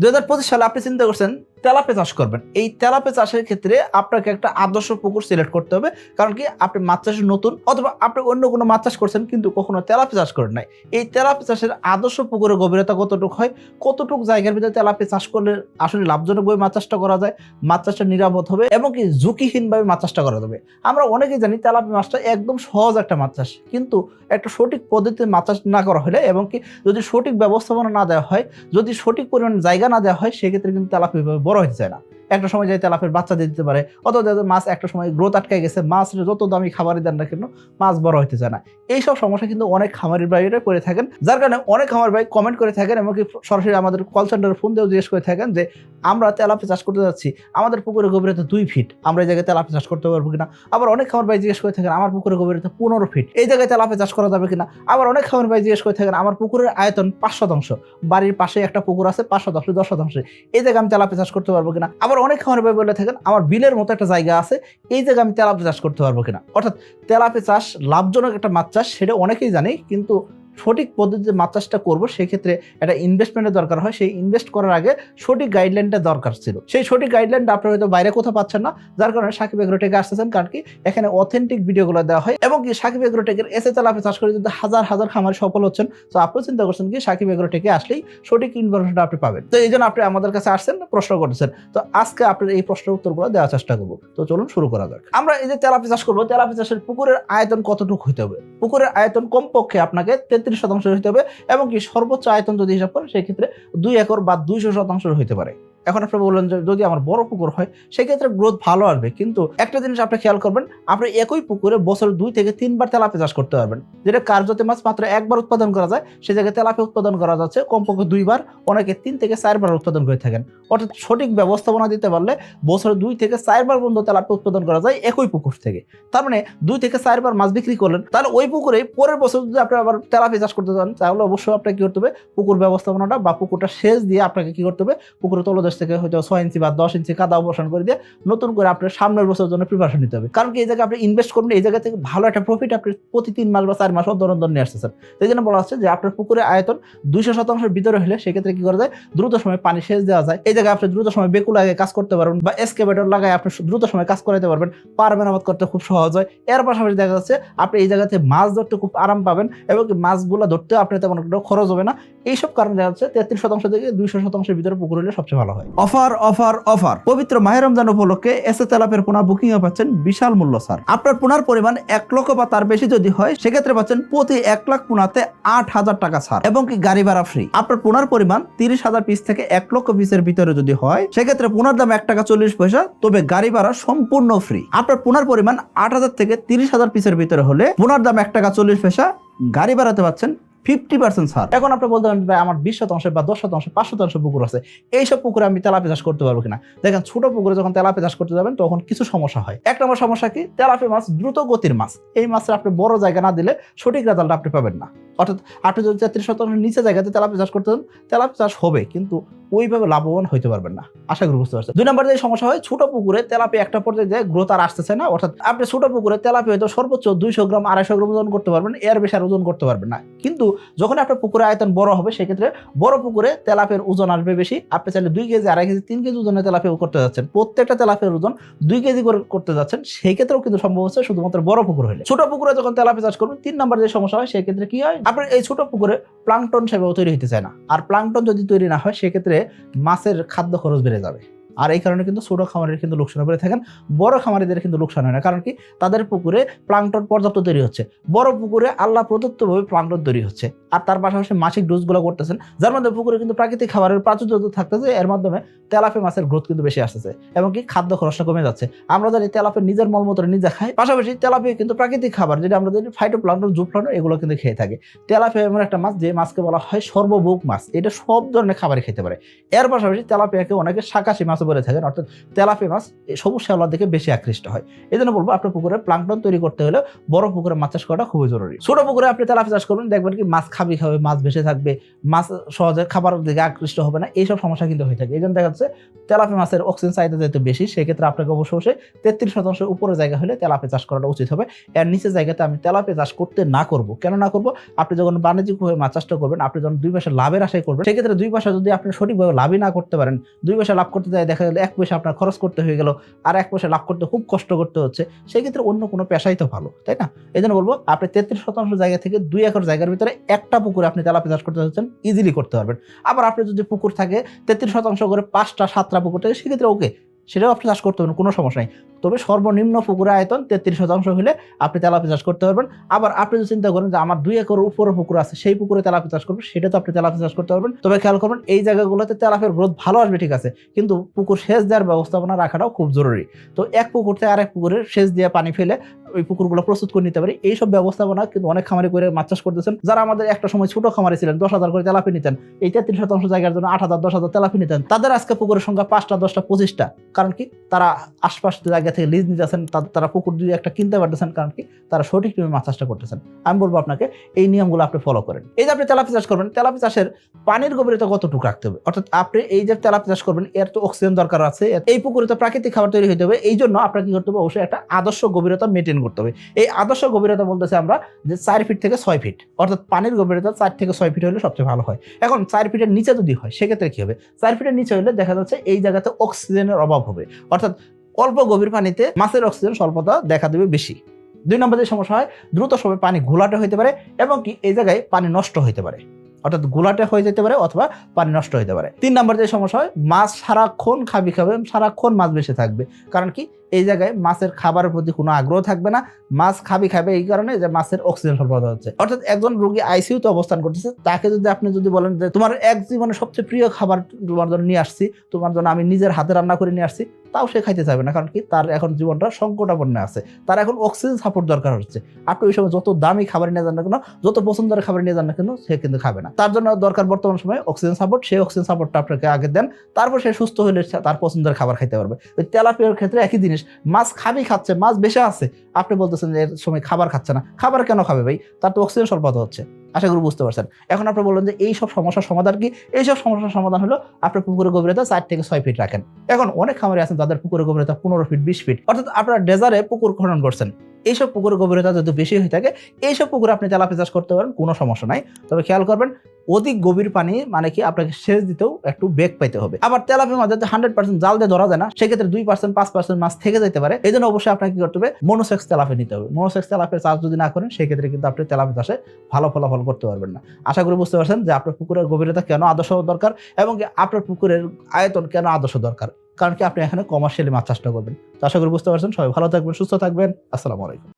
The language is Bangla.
দু হাজার পঁচিশ সালে আপনি চিন্তা করছেন তেলাপে চাষ করবেন। এই তেলাপে চাষের ক্ষেত্রে আপনাকে একটা আদর্শ পুকুর সিলেক্ট করতে হবে। কারণ কি? আপনি মাছ চাষে নতুন অথবা আপনি অন্য কোনো মাছ চাষ করছেন কিন্তু কখনো তেলাপে চাষ করেন নাই। এই তেলাপে চাষের আদর্শ পুকুরের গভীরতা কতটুকু হয়? কতটুকু জায়গার ভিতরে তেলাপে চাষ করলে আসলে লাভজনক লাভজনকভাবে মাছ চাষটা করা যায়? মাছ চাষটা নিরাপদ হবে এবং কি ঝুঁকিহীনভাবে মাছ চাষটা করা যাবে। আমরা অনেকেই জানি তেলাপি মাছটা একদম সহজ একটা মাছ চাষ। কিন্তু একটা সঠিক পদ্ধতিতে মাছ চাষ না করা হলে এবং কি যদি সঠিক ব্যবস্থাপনা না দেওয়া হয়, যদি সঠিক পরিমাণ জায়গা না দেওয়া হয়, সেক্ষেত্রে কিন্তু তেলাপি বড় হতে চায় না একটা সময় যায় তেলাপের বাচ্চা দিতে পারে। অথবা মাছ একটা সময় গ্রোথ আটকে গেছে, মাছ যত দামি খাবারই দেন না কেন, মাছ বড় হতে চায় না। এইসব সমস্যা কিন্তু অনেক খামারের বাইরে করে থাকেন, যার কারণে অনেক খামার ভাই কমেন্ট করে থাকেন এমনকি সরাসরি আমাদের কল সেন্টারে ফোন দিয়েও জিজ্ঞেস করে থাকেন যে, আমরা তেলাপি চাষ করতে যাচ্ছি, আমাদের পুকুরের গভীরতা দুই ফিট আমরা এই জায়গায় তেলাপি চাষ করতে পারব কিনা? আবার অনেক খামার ভাই জিজ্ঞেস করে থাকেন, আমার পুকুরের গভীরতা পনেরো ফিট এই জায়গায় তেলাপি চাষ করা যাবে কিনা? আবার অনেক খামার ভাই জিজ্ঞেস করে থাকেন, আমার পুকুরের আয়তন পাঁচ শতাংশ, বাড়ির পাশে একটা পুকুর আছে, পাঁচ শতাংশ, দশ শতাংশ, এই জায়গায় আমি তেলাপি চাষ করতে পারব কিনা? আবার অনেক খামার ভাই বলে থাকেন, আমার বিলের মতো একটা জায়গা আছে, এই জায়গায় আমি তেলাপি চাষ করতে পারব কিনা? অর্থাৎ তেলাপি চাষ লাভজনক একটা মাছ চাষ, সেটা অনেকেই জানে, কিন্তু সঠিক পদ্ধতিতে মাছ চাষটা করব, সেক্ষেত্রে একটা ইনভেস্টমেন্টের দরকার হয়। সেই ইনভেস্ট করার আগে সঠিক গাইডলাইনটা দরকার ছিল। সেই সঠিক গাইডলাইনটা আপনারা হয়তো বাইরে কোথাও পাচ্ছেন না, যার কারণে সাকিব এগ্রোটেকে আসতেছেন, কারণ কি এখানে অথেন্টিক ভিডিওগুলো দেওয়া হয় এবং কি সাকিব এগ্রোটেকের এসে তেলাপি চাষ করে যদি হাজার হাজার খামার সফল হচ্ছেন, তো আপনিও চিন্তা করছেন কি সাকিব এগ্রোটেকে আসলেই সঠিক ইনফরমেশনটা আপনি পাবেন। তো এই জন্য আপনি আমাদের কাছে আসছেন, প্রশ্ন করতেছেন। তো আজকে আপনার এই প্রশ্নের উত্তরগুলো দেওয়ার চেষ্টা করব। তো চলুন শুরু করা যাক। আমরা এই যে তেলাপি চাষ করব, তেলাপি চাষের পুকুরের আয়তন কতটুকু হইতে হবে? পুকুরের আয়তন কমপক্ষে আপনাকে তেত্রিশ শতাংশ হইতে হবে, এবং কি সর্বোচ্চ আয়তন যদি হিসাব করে সেক্ষেত্রে দুই একর বা দুইশো শতাংশ হইতে পারে। এখন আপনি বললেন যে যদি আমার বড় পুকুর হয়, সেক্ষেত্রে গ্রোথ ভালো আসবে। কিন্তু একটা জিনিস আপনি খেয়াল করবেন, আপনি একই পুকুরে বছরে দুই থেকে তিনবার তেলাপি চাষ করতে পারবেন। যেটা কার্যতে মাছ মাত্র একবার উৎপাদন করা যায়, সে জায়গায় তেলাপি উৎপাদন করা যাচ্ছে, কমপক্ষে দুইবার, অনেকে তিন থেকে চারবার উৎপাদন করে থাকেন। অর্থাৎ সঠিক ব্যবস্থাপনা দিতে পারলে বছরে দুই থেকে চারবার পর্যন্ত তেলাপি উৎপাদন করা যায় একই পুকুর থেকে। তার মানে দুই থেকে চারবার মাছ বিক্রি করলেন, তাহলে ওই পুকুরে পরের বছর যদি আপনি আবার তেলাপি চাষ করতে চান তাহলে অবশ্যই আপনাকে কি করতে হবে? পুকুর ব্যবস্থাপনাটা বা পুকুরটা সেচ দিয়ে আপনাকে কি করতে হবে? পুকুরের তলদেশ থেকে হয়তো ছয় ইঞ্চি বা দশ ইঞ্চি কাদা অবসান করে দিয়ে নতুন করে আপনার সামনের বছরের জন্য প্রিপারেশন নিতে হবে। কারণ কি, এই জায়গায় আপনি ইনভেস্ট করবেন এই জায়গা থেকে ভালো একটা প্রফিট আপনি প্রতি তিন মাস বা চার মাস অন্তর অন্তর নিয়ে আসতেছেন। এই জন্য বলা হচ্ছে যে আপনার পুকুরের আয়তন দুইশো শতাংশের ভিতরে হলে সেক্ষেত্রে কি করা যায়? দ্রুত সময় পানি সেচ দেওয়া যায়। এই জায়গায় আপনি দ্রুত সময় বেকু লাগিয়ে কাজ করতে পারবেন বা এসকেভেটর লাগায় আপনি দ্রুত সময় কাজ করাতে পারবেন। পার মেরামত করতে খুব সহজ হয়। এর পাশাপাশি দেখা যাচ্ছে আপনি এই জায়গাতে মাছ ধরতে খুব আরাম পাবেন এবং মাছগুলো ধরতে আপনি তেমন একটা খরচ হবে না। এইসব কারণে দেখা যাচ্ছে তেত্রিশ শতাংশ থেকে দুইশো শতাংশের ভিতরে পুকুর হলে সবচেয়ে ভালো হয়। Offer offer offer. পবিত্র মাহের রমজান উপলক্ষে এসে তেলাপের পোনা বুকিং এ পাচ্ছেন বিশাল মূল্য ছাড় আপনার পোনার পরিমাণ এক লক্ষ বা তার বেশি যদি হয়, সেক্ষেত্রে পাচ্ছেন প্রতি এক লাখ পোনাতে আট হাজার টাকা ছাড় এবং কি গাড়ি ভাড়া ফ্রি আপনার পোনার পরিমাণ তিরিশ হাজার পিস থেকে এক লক্ষ পিসের ভিতরে যদি হয়, সেক্ষেত্রে পোনার দাম এক টাকা চল্লিশ পয়সা, তবে গাড়ি ভাড়া সম্পূর্ণ ফ্রি আপনার পোনার পরিমাণ আট হাজার থেকে তিরিশ হাজার পিসের ভিতরে হলে পোনার দাম এক টাকা চল্লিশ পয়সা, গাড়ি ভাড়াতে পাচ্ছেন ফিফটি পার্সেন্ট ছাড়। এখন আপনি বলতে পারেন, ভাই, আমার বিশ শতাংশ বা দশ শতাংশ, পাঁচ শতাংশ পুকুর আছে। এইসব পুকুরে আমি তেলাপি চাষ করতে পারব কিনা? দেখেন, ছোট পুকুরে যখন তেলাপি চাষ করতে যাবেন, তখন কিছু সমস্যা হয়। এক নম্বর সমস্যা কি? তেলাপি মাছ দ্রুত গতির মাছ। এই মাছের আপনি বড় জায়গা না দিলে সঠিক রেজাল্ট আপনি পাবেন না। অর্থাৎ আপনি যদি তেত্রিশ শতাংশ নিচে জায়গাতে তেলাপি চাষ করতে চান তেলাপি চাষ হবে। কিন্তু ওইভাবে লাভবান হইতে পারবেন না। আশা করি বুঝতে পারছেন। দুই নম্বর যে সমস্যা হয়, ছোট পুকুরে তেলাপি একটা পর্যায়ে যে গ্রোথ আর আসতেছে না, অর্থাৎ আপনি ছোট পুকুরে তেলাপি হয়তো সর্বোচ্চ দুইশো গ্রাম, আড়াইশো গ্রাম ওজন করতে পারবেন, এর বেশি আর ওজন করতে পারবেন না। কিন্তু যখন আপনার পুকুরে আয়তন বড় হবে, সেক্ষেত্রে বড় পুকুরে তেলাপের ওজন আসবে বেশি। আপনি চাইলে দুই কেজি, আড়াই কেজি, তিন কেজি ওজনের তেলাপি করতে যাচ্ছেন। প্রত্যেকটা তেলাপের ওজন দুই কেজি করে করতে যাচ্ছেন সেই ক্ষেত্রেও কিন্তু সম্ভব হচ্ছে শুধুমাত্র বড় পুকুর হলে ছোট পুকুরে যখন তেলাপি চাষ করবেন, তিন নম্বর যে সমস্যা হয়, সেক্ষেত্রে কি হয়? আপনার এই ছোট পুকুরে প্লাংটন সেভাবে তৈরি হইতে চায় না। আর প্লাংটন যদি তৈরি না হয়, সেক্ষেত্রে মাছের খাদ্য খরচ বেড়ে যাবে। আর এই কারণে কিন্তু ছোট খামারের কিন্তু লোকসান করে থাকেন, বড় খামারিদের কিন্তু লোকসান হয় না। কারণ কি? তাদের পুকুরে প্লাংটন পর্যাপ্ত তৈরি হচ্ছে। বড় পুকুরে আল্লাহ প্রদত্তভাবে প্লাংটন তৈরি হচ্ছে। আর তার পাশাপাশি মাসিক ডোজগুলো করতেছেন। যার মধ্যে পুকুরে কিন্তু প্রাকৃতিক খাবারের প্রাচুর্য থাকতেছে, এর মাধ্যমে তেলাপি মাছের গ্রোথ কিন্তু বেশি আসতেছে এবং কি খাদ্য খরচটা কমে যাচ্ছে। আমরা জানি তেলাপের নিজের মলমূত্র নিজে খাই পাশাপাশি তেলাপি কিন্তু প্রাকৃতিক খাবার, যেটা আমরা জানি ফাইটো প্লান্টন জু প্লান্টন এগুলো কিন্তু খেয়ে থাকে। তেলাপিয়া এমন একটা মাছ যে মাছকে বলা হয় সর্বভোগ মাছ। এটা সব ধরনের খাবারই খেতে পারে। এর পাশাপাশি তেলাপিয়াকে অনেকে শাকাশি মাছ মাছও বলে থাকেন অর্থাৎ তেলাপি মাছ সবুজ শ্যাওলার দিকে বেশি আকৃষ্ট হয়। এই জন্য বলব আপনার পুকুরে প্লাঙ্কটন তৈরি করতে হলে বড় পুকুরে মাছ চাষ করাটা খুবই জরুরি। ছোট পুকুরে আপনি তেলাপি চাষ করবেন, দেখবেন কি মাছ খাবি খাবে, মাছ ভেসে থাকবে, মাছ সহজে খাবার দিকে আকৃষ্ট হবে না, এইসব সমস্যা কিন্তু হয়ে থাকে। এই জন্য দেখা যাচ্ছে তেলাপি মাছের অক্সিজেন চাহিদা যেহেতু বেশি, সেক্ষেত্রে আপনাকে অবশ্য অবশ্যই তেত্রিশ শতাংশ উপরে জায়গা হলে তেলাপি চাষ করাটা উচিত হবে। এর নিচে জায়গাতে আমি তেলাপি চাষ করতে না করব। কেন না করব? আপনি যখন বাণিজ্যিকভাবে মাছ চাষটা করবেন, আপনি যখন দুই পয়সা লাভের আশায় করবেন, সেক্ষেত্রে দুই পয়সা যদি আপনি সঠিকভাবে লাভই না করতে পারেন, দুই পয়সা লাভ করতে যায় দেখা গেলো এক পয়সা আপনার খরচ করতে হয়ে গেল, আর এক পয়সা লাভ করতে খুব কষ্ট করতে হচ্ছে সেক্ষেত্রে অন্য কোনো পেশাই তো ভালো, তাই না? এই জন্য বলব, আপনি তেত্রিশ শতাংশ জায়গা থেকে দুই একর জায়গার ভিতরে একটা পুকুরে আপনি তেলাপি চাষ করতে চাচ্ছেন ইজিলি করতে পারবেন। আবার আপনি যদি পুকুর থাকে, তেত্রিশ শতাংশ করে পাঁচটা, সাতটা পুকুর থাকে, সেক্ষেত্রে ওকে সেটাও আপনি চাষ করতে পারবেন, কোনো সমস্যা নেই। তবে সর্বনিম্ন পুকুরের আয়তন তেত্রিশ শতাংশ হলে আপনি তেলাপি চাষ করতে পারবেন। আবার আপনি যদি চিন্তা করেন যে আমার দুই একর উপরে পুকুর আছে, সেই পুকুরে তেলাপি চাষ করবেন সেটা তো আপনি তেলাপি চাষ করতে পারবেন। তবে খেয়াল করবেন, এই জায়গাগুলোতে তেলাপের গ্রোথ ভালো আসবে, ঠিক আছে। কিন্তু পুকুর সেচ দেওয়ার ব্যবস্থাপনা রাখাটাও খুব জরুরি। তো এক পুকুর থেকে আরেক পুকুরে সেচ দিয়ে পানি ফেলে ওই পুকুরগুলো প্রস্তুত করে নিতে পারি। এইসব ব্যবস্থাপনা কিন্তু অনেক খামারি করে মাছ চাষ করতেছেন। যারা আমাদের একটা সময় ছোট খামারি ছিলেন, দশ হাজার করে তেলাপি নিতেন, এই তেত্রিশ শতাংশ জায়গার জন্য আট হাজার, দশ হাজার তেলাপি নিতেন। তাদের আজকে পুকুরের সংখ্যা পাঁচটা, দশটা, পঁচিশটা। কারণ কি? তারা আশপাশ জায়গা থেকে লিজ নিতেছেন তারা পুকুর দিয়ে একটা কিনতে পারতেছেন। কারণ কি? তারা সঠিক নিয়মে মাছ চাষটা করতেছেন। আমি বলব আপনাকে, এই নিয়মগুলো আপনি ফলো করেন। এই যে আপনি তেলাপি চাষ করবেন, তেলাপি চাষের পানির গভীরতা কতটুকু রাখতে হবে? অর্থাৎ আপনি এই যে তেলাপি চাষ করবেন, এর তো অক্সিজেন দরকার আছে। এই পুকুরে তো প্রাকৃতিক খাবার তৈরি হতে হবে। এই জন্য আপনাকে কি করতে হবে? অবশ্যই একটা আদর্শ গভীরতা মেনটেন করতে হবে। এই আদর্শ গভীরতা বলতেছে আমরা যে চার ফিট থেকে ছয় ফিট অর্থাৎ পানির গভীরতা চার থেকে ছয় ফিট হলে সবচেয়ে ভালো হয়। এখন চার ফিটের নিচে যদি হয়, সেক্ষেত্রে কি হবে? চার ফিটের নিচে হলে দেখা যাচ্ছে এই জায়গাতে অক্সিজেনের অভাব হবে। অর্থাৎ অল্প গভীর পানিতে মাছের অক্সিজেন স্বল্পতা দেখা দেবে বেশি। দুই নম্বর যে সমস্যা হয়, দ্রুত সময় পানি ঘোলাটে হতে পারে এবং কি এই জায়গায় পানি নষ্ট হইতে পারে। অর্থাৎ গোলাটে হয়ে যেতে পারে অথবা পানি নষ্ট হতে পারে। তিন নম্বর যে সমস্যা হয়, মাছ সারাক্ষণ খাবি খাবে, সারাক্ষণ মাছ বেঁচে থাকবে। কারণ কি? এই জায়গায় মাছের খাবারের প্রতি কোনো আগ্রহ থাকবে না। মাছ খাবি খাবে এই কারণে যে মাছের অক্সিজেন সরবরাহ হচ্ছে। অর্থাৎ একজন রোগী আইসিইউতে অবস্থান করতেছে, তাকে যদি আপনি যদি বলেন যে তোমার এক জীবনে সবচেয়ে প্রিয় খাবার তোমার জন্য নিয়ে আসছি, তোমার জন্য আমি নিজের হাতে রান্না করে নিয়ে আসছি, তাও সে খাইতে চাইবে না, কারণ কি তার এখন জীবনটা সংকটাপন্ন আছে। তার এখন অক্সিজেন সাপোর্ট দরকার হচ্ছে। আপনি ওই সময় যত দামি খাবার নিয়ে যান না কেন, যত পছন্দের খাবার নিয়ে যান না কেন, সে কিন্তু খাবে না। তার জন্য দরকার বর্তমান সময়ে অক্সিজেন সাপোর্ট সেই অক্সিজেন সাপোর্টটা আপনাকে আগে দেন, তারপর সে সুস্থ হলে তার পছন্দের খাবার খাইতে পারবে। ওই তেলাপিয়ার ক্ষেত্রে একই জিনিস মাছ খাবি খাচ্ছে, মাছ বেশি আছে। আপনি বলতেছেন যে সময় খাবার খাচ্ছে না। খাবার কেন খাবে ভাই? তার তো অক্সিজেন স্বল্পতা হচ্ছে। আশা করি বুঝতে পারছেন। এখন আপনি বললেন যে এই সব সমস্যার সমাধান কি? এই সব সমস্যার সমাধান হলো আপনার পুকুরের গভীরতা চার থেকে ছয় ফিট রাখেন। এখন অনেক খামারে আছেন তাদের পুকুরের গভীরতা পনেরো ফিট বিশ ফিট অর্থাৎ আপনারা ডেজারে পুকুর খনন করছেন। এইসব পুকুরের গভীরতা যদি বেশি হয়ে থাকে, এইসব পুকুরে আপনি তেলাপি চাষ করতে পারেন, কোনো সমস্যা নাই। তবে খেয়াল করবেন অধিক গভীর পানি মানে কি আপনাকে সেচ দিতেও একটু বেগ পাইতে হবে। আবার তেলাপির মধ্যে হান্ড্রেড পার্সেন্ট জাল দিয়ে ধরা যায় না, সেক্ষেত্রে দুই পার্সেন্ট পাঁচ পার্সেন্ট মাছ থেকে যেতে পারে। এই জন্য অবশ্যই আপনাকে কি করতে হবে মনোসেক্স তেলাপি নিতে হবে। মনোসেক্স তেলাপের চাষ যদি না করেন, সেক্ষেত্রে কিন্তু আপনি তেলাপি চাষে ভালো ফলাফল করতে পারবেন না। আশা করি বুঝতে পারছেন যে আপনার পুকুরের গভীরতা কেন আদর্শ দরকার এবং আপনার পুকুরের আয়তন কেন আদর্শ দরকার। কারণ কি আপনি এখানে কমার্শিয়ালি মাছ চাষটা করবেন। তো আশা করি বুঝতে পারছেন। সবাই ভালো থাকবেন, সুস্থ থাকবেন। আসসালামু আলাইকুম।